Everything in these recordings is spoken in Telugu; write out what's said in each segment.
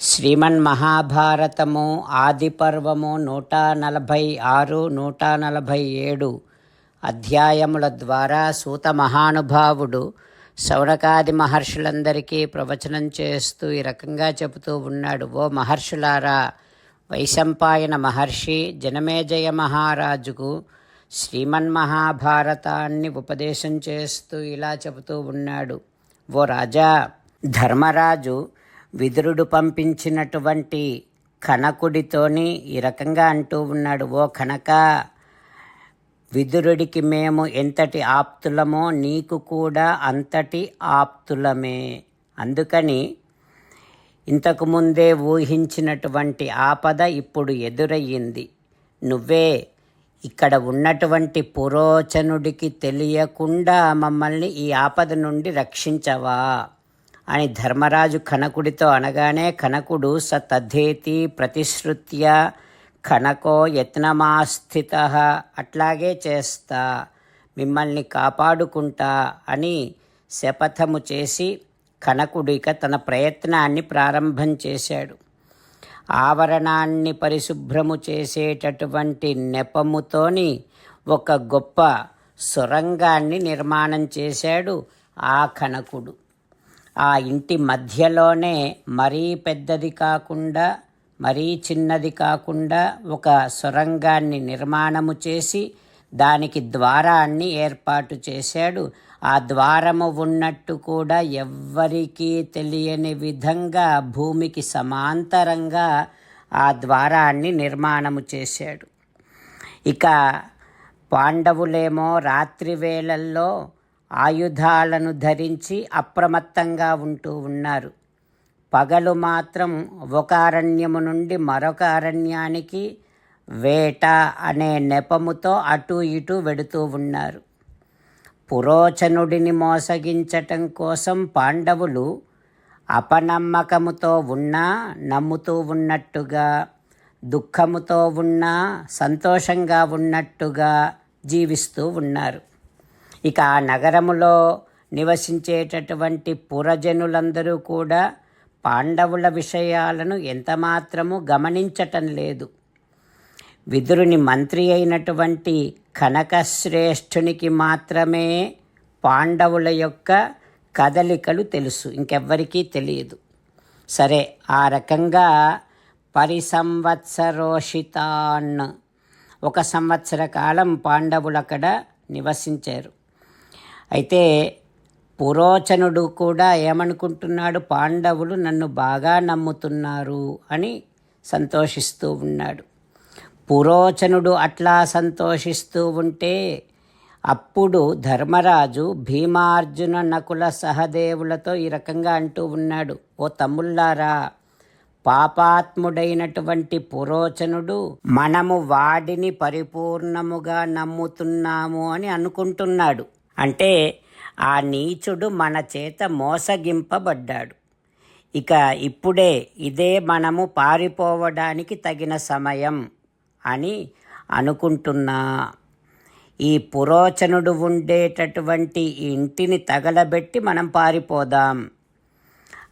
శ్రీమన్ మహాభారతము ఆదిపర్వము నూట నలభై ఆరు నూట నలభై ఏడు అధ్యాయముల ద్వారా సూత మహానుభావుడు శౌనకాది మహర్షులందరికీ ప్రవచనం చేస్తూ ఈ రకంగా చెబుతూ ఉన్నాడు. ఓ మహర్షులారా వైశంపాయన మహర్షి జనమేజయ మహారాజుకు శ్రీమన్మహాభారతాన్ని ఉపదేశం చేస్తూ ఇలా చెబుతూ ఉన్నాడు. ఓ రాజా ధర్మరాజు విదురుడు పంపించినటువంటి కనకుడితోని ఈ రకంగా అంటూ ఉన్నాడు ఓ కనక విదురుడికి మేము ఎంతటి ఆప్తులమో నీకు కూడా అంతటి ఆప్తులమే. అందుకని ఇంతకుముందే ఊహించినటువంటి ఆపద ఇప్పుడు ఎదురయ్యింది. నువ్వే ఇక్కడ ఉన్నటువంటి పురోచనుడికి తెలియకుండా మమ్మల్ని ఈ ఆపద నుండి రక్షించవా? అని ధర్మరాజు కనకుడితో అనగానే కనకుడు స ప్రతిశ్రుత్య కనకో యత్నమాస్థిత అట్లాగే చేస్తా మిమ్మల్ని కాపాడుకుంటా అని శపథము చేసి కనకుడిక తన ప్రయత్నాన్ని ప్రారంభం చేశాడు. ఆవరణాన్ని పరిశుభ్రము చేసేటటువంటి నెపముతోని ఒక గొప్ప సొరంగాన్ని నిర్మాణం చేశాడు ఆ కనకుడు. ఆ ఇంటి మధ్యలోనే మరీ పెద్దది కాకుండా మరీ చిన్నది కాకుండా ఒక సొరంగాన్ని నిర్మాణము చేసి దానికి ద్వారాన్ని ఏర్పాటు చేశాడు. ఆ ద్వారము ఉన్నట్టు కూడా ఎవ్వరికీ తెలియని విధంగా భూమికి సమాంతరంగా ఆ ద్వారాన్ని నిర్మాణము చేశాడు. ఇక పాండవులేమో రాత్రి వేళల్లో ఆయుధాలను ధరించి అప్రమత్తంగా ఉంటూ ఉన్నారు. పగలు మాత్రం ఒక అరణ్యము నుండి మరొక అరణ్యానికి వేట అనే నెపముతో అటూ ఇటూ వెడుతూ ఉన్నారు. పురోచనుడిని మోసగించటం కోసం పాండవులు అపనమ్మకముతో ఉన్నా నమ్ముతూ ఉన్నట్టుగా దుఃఖముతో ఉన్నా సంతోషంగా ఉన్నట్టుగా జీవిస్తూ ఉన్నారు. ఇక ఆ నగరములో నివసించేటటువంటి పురజనులందరూ కూడా పాండవుల విషయాలను ఎంతమాత్రము గమనించటం లేదు. విదురుని మంత్రి అయినటువంటి కనకశ్రేష్ఠునికి మాత్రమే పాండవుల యొక్క కదలికలు తెలుసు ఇంకెవ్వరికీ తెలియదు. సరే ఆ రకంగా పరిసంవత్సరోషితాన్ ఒక సంవత్సర కాలం పాండవులు అక్కడ నివసించారు. అయితే పురోచనుడు కూడా ఏమనుకుంటున్నాడు? పాండవులు నన్ను బాగా నమ్ముతున్నారు అని సంతోషిస్తూ ఉన్నాడు. పురోచనుడు అట్లా సంతోషిస్తూ ఉంటే అప్పుడు ధర్మరాజు భీమార్జున నకుల సహదేవులతో ఈ రకంగా అంటూ ఉన్నాడు. ఓ తమ్ముళ్ళారా పాపాత్ముడైనటువంటి పురోచనుడు మనము వాడిని పరిపూర్ణముగా నమ్ముతున్నాము అని అనుకుంటున్నాడు. అంటే ఆ నీచుడు మన చేత మోసగింపబడ్డాడు. ఇక ఇప్పుడే ఇదే మనము పారిపోవడానికి తగిన సమయం అని అనుకుంటున్నా. ఈ పురోచనుడు ఉండేటటువంటి ఇంటిని తగలబెట్టి మనం పారిపోదాం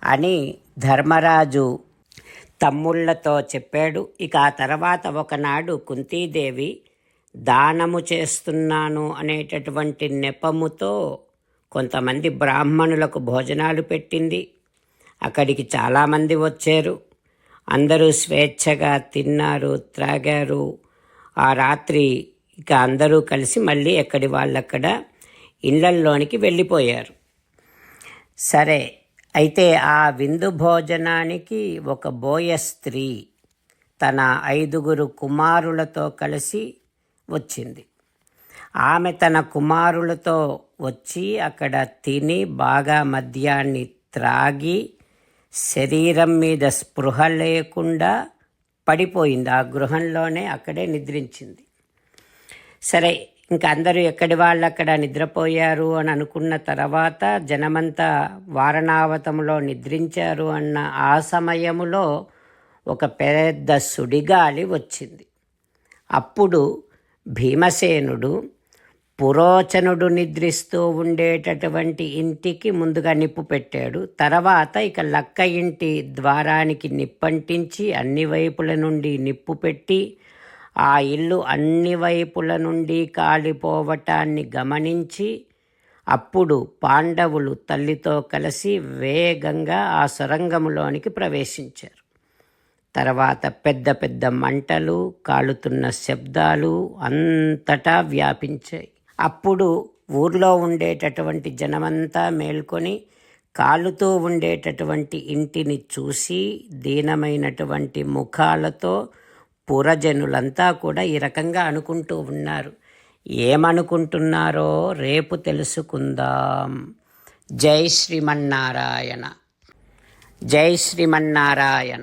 అని ధర్మరాజు తమ్ముళ్ళతో చెప్పాడు. ఇక ఆ తర్వాత ఒకనాడు కుంతీదేవి దానము చేస్తున్నాను అనేటటువంటి నెపముతో కొంతమంది బ్రాహ్మణులకు భోజనాలు పెట్టింది. అక్కడికి చాలామంది వచ్చారు. అందరూ స్వేచ్ఛగా తిన్నారు త్రాగారు. ఆ రాత్రి ఇక అందరూ కలిసి మళ్ళీ ఎక్కడి వాళ్ళక్కడ ఇళ్ళల్లోనికి వెళ్ళిపోయారు. సరే అయితే ఆ విందు భోజనానికి ఒక బోయ స్త్రీ తన ఐదుగురు కుమారులతో కలిసి వచ్చింది. ఆమె తన కుమారులతో వచ్చి అక్కడ తిని బాగా మద్యాన్ని త్రాగి శరీరం మీద స్పృహ లేకుండా పడిపోయింది. ఆ గృహంలోనే అక్కడే నిద్రించింది. సరే ఇంకా అందరూ ఎక్కడి వాళ్ళు అక్కడ నిద్రపోయారు అని అనుకున్న తర్వాత జనమంతా వారణావతంలో నిద్రించారు అన్న ఆ సమయములో ఒక పెద్ద సుడిగాలి వచ్చింది. అప్పుడు భీమసేనుడు పురోచనుడు నిద్రిస్తూ ఉండేటటువంటి ఇంటికి ముందుగా నిప్పు పెట్టాడు. తర్వాత ఇక లక్క ఇంటి ద్వారానికి నిప్పంటించి అన్ని వైపుల నుండి నిప్పు పెట్టి ఆ ఇల్లు అన్ని వైపుల నుండి కాలిపోవటాన్ని గమనించి అప్పుడు పాండవులు తల్లితో కలిసి వేగంగా ఆ సొరంగంలోనికి ప్రవేశించారు. తర్వాత పెద్ద పెద్ద మంటలు కాలుతున్న శబ్దాలు అంతటా వ్యాపించాయి. అప్పుడు ఊర్లో ఉండేటటువంటి జనమంతా మేల్కొని కాలుతూ ఉండేటటువంటి ఇంటిని చూసి దీనమైనటువంటి ముఖాలతో పురజనులంతా కూడా ఈ రకంగా అనుకుంటూ ఉన్నారు. ఏమనుకుంటున్నారో రేపు తెలుసుకుందాం. జై శ్రీమన్నారాయణ. జై శ్రీమన్నారాయణ.